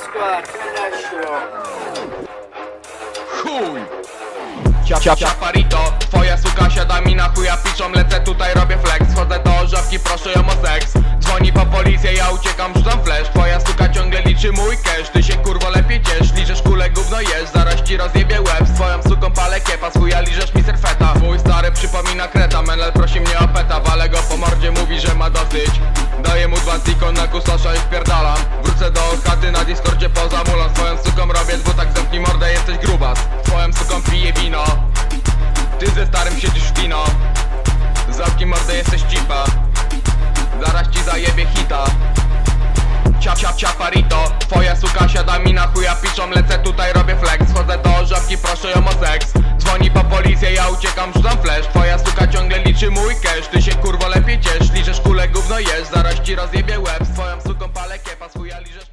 kurwa, Kresio. Chuj! Cia, Ciaparito, twoja suka siada mi na chuja piszą Lecę tutaj, robię flex. Chodzę do żabki, proszę ją o seks. Dzwoni po policję, ja uciekam, rzucam flash. Twoja suka ciągle liczy mój cash. Ty się kurwo lepiej ciesz, liżesz kulę, gówno jesz. Zaraz ci rozjebie łeb, z twoją suką palę kiepa Z liżesz mi serfeta. Mój stary przypomina kreta, Menel prosi mnie o peta. Walę go po mordzie, mówi, że ma dosyć Zikon na kusosza i wpierdalam. Wrócę do chaty na Discordzie poza mulą Swoją suką robię dwutak, zamknij mordę, jesteś grubas Twoją suką piję wino. Ty ze starym siedzisz w kino. Zamknij mordę, jesteś cipa Zaraz ci zajebie hita. Ciap, ciap, ciaparito Twoja suka siada mi na chuja piszą Lecę tutaj, robię flex. Chodzę do żabki, proszę ją o seks. Dzwoni po policję, ja uciekam, rzucam flash. Twoja suka ciągle liczy mój cash. Ty się kurwo lepiej ciesz gówno jest, zaraz ci rozjebie łeb. Z twoją suką palę kiepa, swój aliżesz